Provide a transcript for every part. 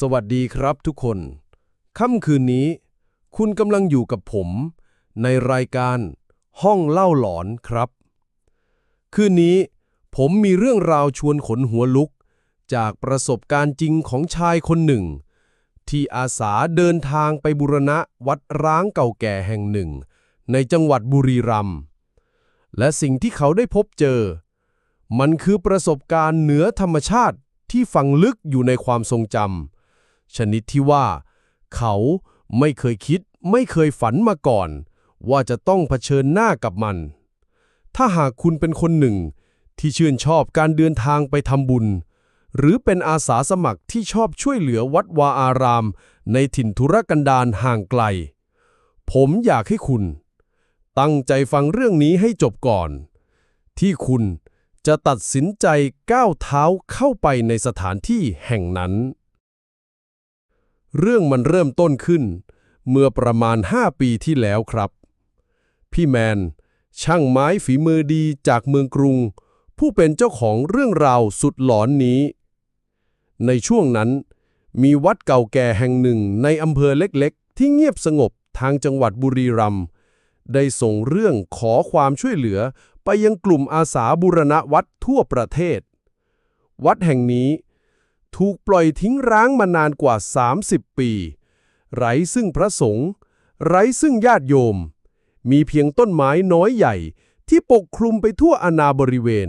สวัสดีครับทุกคน ค่ำคืนนี้ คุณกำลังอยู่กับผม ในรายการห้องเล่าหลอนครับ คืนนี้ผมมีเรื่องราวชวนขนหัวลุก จากประสบการณ์จริงของชายคนหนึ่ง ที่อาสาเดินทางไปบุรณะวัดร้างเก่าแก่แห่งหนึ่ง ในจังหวัดบุรีรัมย์และสิ่งที่เขาได้พบเจอ มันคือประสบการณ์เหนือธรรมชาติที่ฝังลึกอยู่ในความทรงจำ ชนิดที่ว่า เขาไม่เคยคิด ไม่เคยฝันมาก่อน ว่าจะต้องเผชิญหน้ากับมัน ถ้าหากคุณเป็นคนหนึ่ง ที่ชื่นชอบการเดินทางไปทำบุญ หรือเป็นอาสาสมัครที่ชอบช่วยเหลือวัดวาอาราม ในถิ่นธุรกันดารห่างไกล ผมอยากให้คุณ ตั้งใจฟังเรื่องนี้ให้จบก่อน ที่คุณจะตัดสินใจก้าวเท้าเข้าไปในสถานที่แห่งนั้น เรื่องมันเริ่มต้นขึ้น เมื่อประมาณ 5 ปีที่แล้วครับ พี่แมน ช่างไม้ฝีมือดีจากเมืองกรุง ผู้เป็นเจ้าของเรื่องราวสุดหลอนนี้ ในช่วงนั้น มีวัดเก่าแก่แห่งหนึ่งในอำเภอเล็กๆ ที่เงียบสงบทางจังหวัดบุรีรัมย์ได้ส่งเรื่องขอความช่วยเหลือไปยังกลุ่มอาสาบูรณะวัดทั่วประเทศ วัดแห่งนี้ ถูกปล่อยทิ้งร้างมานานกว่า 30 ปี ไร้ซึ่งพระสงฆ์ไร้ซึ่งญาติโยม มีเพียงต้นไม้น้อยใหญ่ที่ปกคลุมไปทั่วอาณาบริเวณ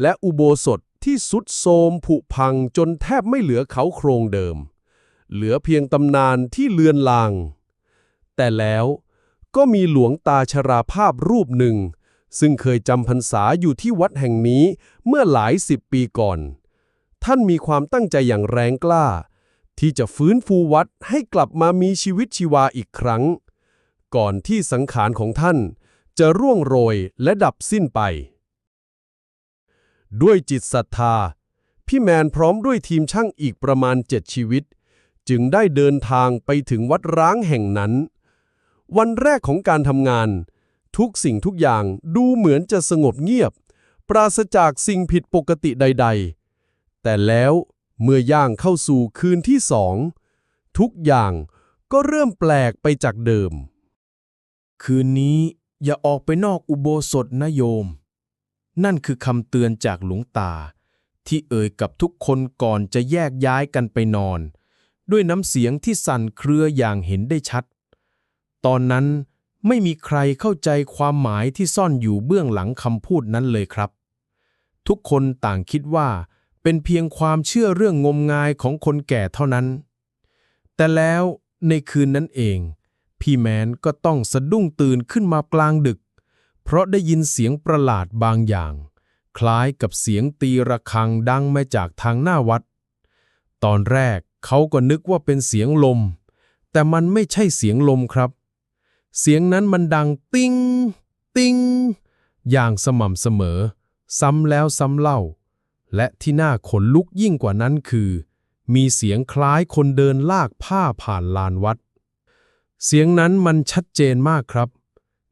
และอุโบสถที่สุดโทมผุพังจนแทบไม่เหลือเขาโครงเดิม เหลือเพียงตำนานที่เลือนลาง แต่แล้วก็มีหลวงตาชราภาพรูปหนึ่ง ซึ่งเคยจำพรรษาอยู่ที่วัดแห่งนี้เมื่อหลายสิบปีก่อน ท่านมีความตั้งใจอย่างแรงกล้า ที่จะฟื้นฟูวัดให้กลับมามีชีวิตชีวาอีกครั้ง ก่อนที่สังขารของท่านจะร่วงโรยและดับสิ้นไป ด้วยจิตศรัทธา พี่แมนพร้อมด้วยทีมช่างอีกประมาณเจ็ดชีวิต จึงได้เดินทางไปถึงวัดร้างแห่งนั้น วันแรกของการทำงาน ทุกสิ่งทุกอย่างดูเหมือนจะสงบเงียบ ปราศจากสิ่งผิดปกติใด ๆ แต่แล้วเมื่อย่างเข้าสู่คืนที่สองทุกอย่างก็เริ่มแปลกไปจากเดิม คืนนี้อย่าออกไปนอกอุโบสถนะโยม นั่นคือคำเตือนจากหลวงตา ที่เอ่ยกับทุกคนก่อนจะแยกย้ายกันไปนอน ด้วยน้ำเสียงที่สั่นเครืออย่างเห็นได้ชัด ตอนนั้นไม่มีใครเข้าใจความหมายที่ซ่อนอยู่เบื้องหลังคำพูดนั้นเลยครับ ทุกคนต่างคิดว่า เป็นเพียงความเชื่อเรื่องงมงายของคนแก่เท่านั้น แต่แล้วในคืนนั้นเอง พี่แมนก็ต้องสะดุ้งตื่นขึ้นมากลางดึก เพราะได้ยินเสียงประหลาดบางอย่าง คล้ายกับเสียงตีระฆังดังมาจากทางหน้าวัด ตอนแรกเขาก็นึกว่าเป็นเสียงลม แต่มันไม่ใช่เสียงลมครับ เสียงนั้นมันดังติ้ง ติ้ง อย่างสม่ำเสมอ ซ้ำแล้วซ้ำเล่า และที่น่าขนลุกยิ่งกว่านั้นคือ มีเสียงคล้ายคนเดินลากผ้าผ่านลานวัด เสียงนั้นมันชัดเจนมากครับ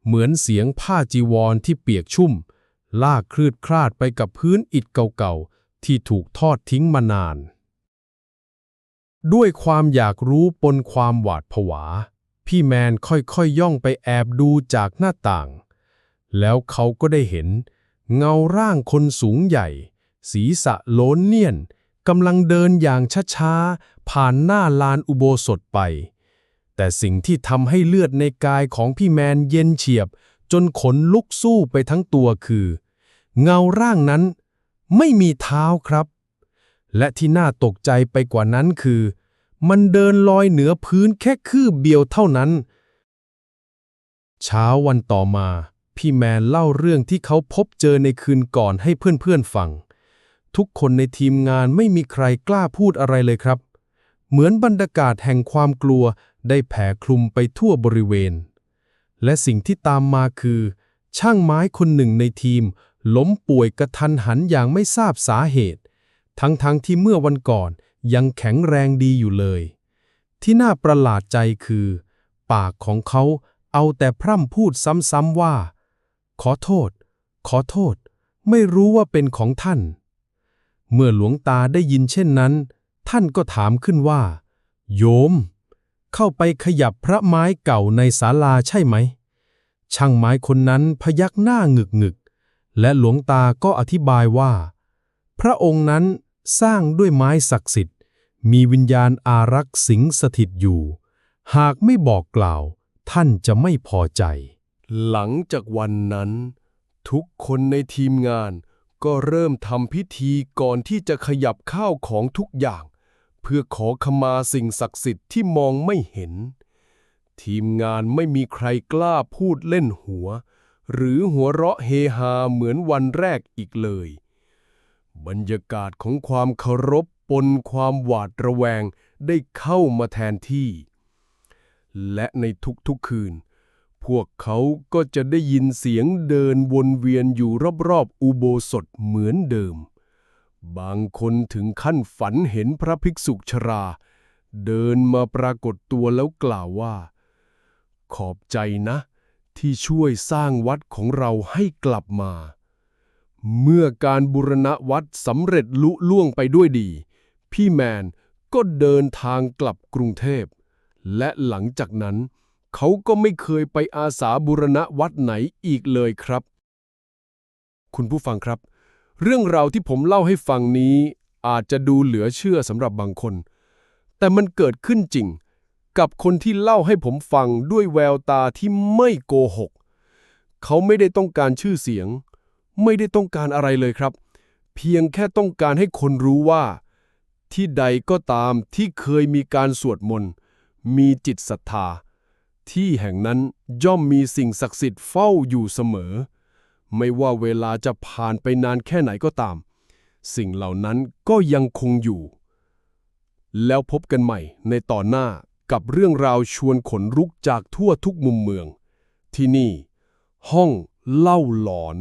เหมือนเสียงผ้าจีวรที่เปียกชุ่ม ลากคลืดคลาดไปกับพื้นอิฐเก่าๆ ที่ถูกทอดทิ้งมานาน ด้วยความอยากรู้ปนความหวาดผวา พี่แมนค่อยๆย่องไปแอบดูจากหน้าต่าง แล้วเขาก็ได้เห็น เงาร่างคนสูงใหญ่ ศีรษะโล้นเนียนกำลังเดินอย่างช้าๆ ผ่านหน้าลานอุโบสถไป แต่สิ่งที่ทำให้เลือดในกายของพี่แมนเย็นเฉียบ จนขนลุกสู้ไปทั้งตัวคือ เงาร่างนั้นไม่มีเท้าครับ และที่น่าตกใจไปกว่านั้นคือ มันเดินลอยเหนือพื้นแค่คืบเดียวเท่านั้น เช้าวันต่อมา พี่แมนเล่าเรื่องที่เขาพบเจอในคืนก่อนให้เพื่อนๆฟัง ทุกคนในทีมงานไม่มีใครกล้าพูดอะไรเลยครับ เหมือนบรรยากาศแห่งความกลัวได้แผ่คลุมไปทั่วบริเวณ และสิ่งที่ตามมาคือ ช่างไม้คนหนึ่งในทีม ล้มป่วยกระทันหันอย่างไม่ทราบสาเหตุ ทั้งๆทที่เมื่อวันก่อนยังแข็งแรงดีอยู่เลย ที่น่าประหลาดใจคือ ปากของเขาเอาแต่พร่ำพูดซ้ำๆว่า ขอโทษ ขอโทษ ไม่รู้ว่าเป็นของท่าน เมื่อหลวงตาได้ยินเช่นนั้น ท่านก็ถามขึ้นว่า โยม เข้าไปขยับพระไม้เก่าในศาลาใช่ไหม ช่างไม้คนนั้นพยักหน้าหงึกหงึก และหลวงตาก็อธิบายว่า พระองค์นั้นสร้างด้วยไม้ศักดิ์สิทธิ์ มีวิญญาณอารักษ์สิงสถิตอยู่ หากไม่บอกกล่าว ท่านจะไม่พอใจ หลังจากวันนั้น ทุกคนในทีมงาน ก็เริ่มทำพิธีก่อนที่จะขยับข้าวของทุกอย่าง เพื่อขอขมาสิ่งศักดิ์สิทธิ์ที่มองไม่เห็น ทีมงานไม่มีใครกล้าพูดเล่นหัว หรือหัวเราะเฮฮาเหมือนวันแรกอีกเลย บรรยากาศของความเคารพปนความหวาดระแวงได้เข้ามาแทนที่ และในทุกๆคืน พวกเขาก็จะได้ยินเสียงเดินวนเวียนอยู่รอบๆอุโบสถเหมือนเดิม บางคนถึงขั้นฝันเห็นพระภิกษุชรา เดินมาปรากฏตัวแล้วกล่าวว่า ขอบใจนะ ที่ช่วยสร้างวัดของเราให้กลับมา เมื่อการบูรณะวัดสำเร็จลุล่วงไปด้วยดี พี่แมนก็เดินทางกลับกรุงเทพ และหลังจากนั้น เขาก็ไม่เคยไปอาสาบูรณะวัดไหนอีกเลยครับ คุณผู้ฟังครับ เรื่องราวที่ผมเล่าให้ฟังนี้อาจจะดูเหลือเชื่อสำหรับบางคน แต่มันเกิดขึ้นจริง กับคนที่เล่าให้ผมฟังด้วยแววตาที่ไม่โกหก เขาไม่ได้ต้องการชื่อเสียง ไม่ได้ต้องการอะไรเลยครับ เพียงแค่ต้องการให้คนรู้ว่า ที่ใดก็ตามที่เคยมีการสวดมนต์มีจิตศรัทธา ที่แห่งนั้นย่อมมีสิ่งศักดิ์สิทธิ์เฝ้าอยู่เสมอ ไม่ว่าเวลาจะผ่านไปนานแค่ไหนก็ตาม สิ่งเหล่านั้นก็ยังคงอยู่ แล้วพบกันใหม่ในตอนหน้ากับเรื่องราวชวนขนลุกจากทั่วทุกมุมเมือง ที่นี่ ห้องเล่าหลอน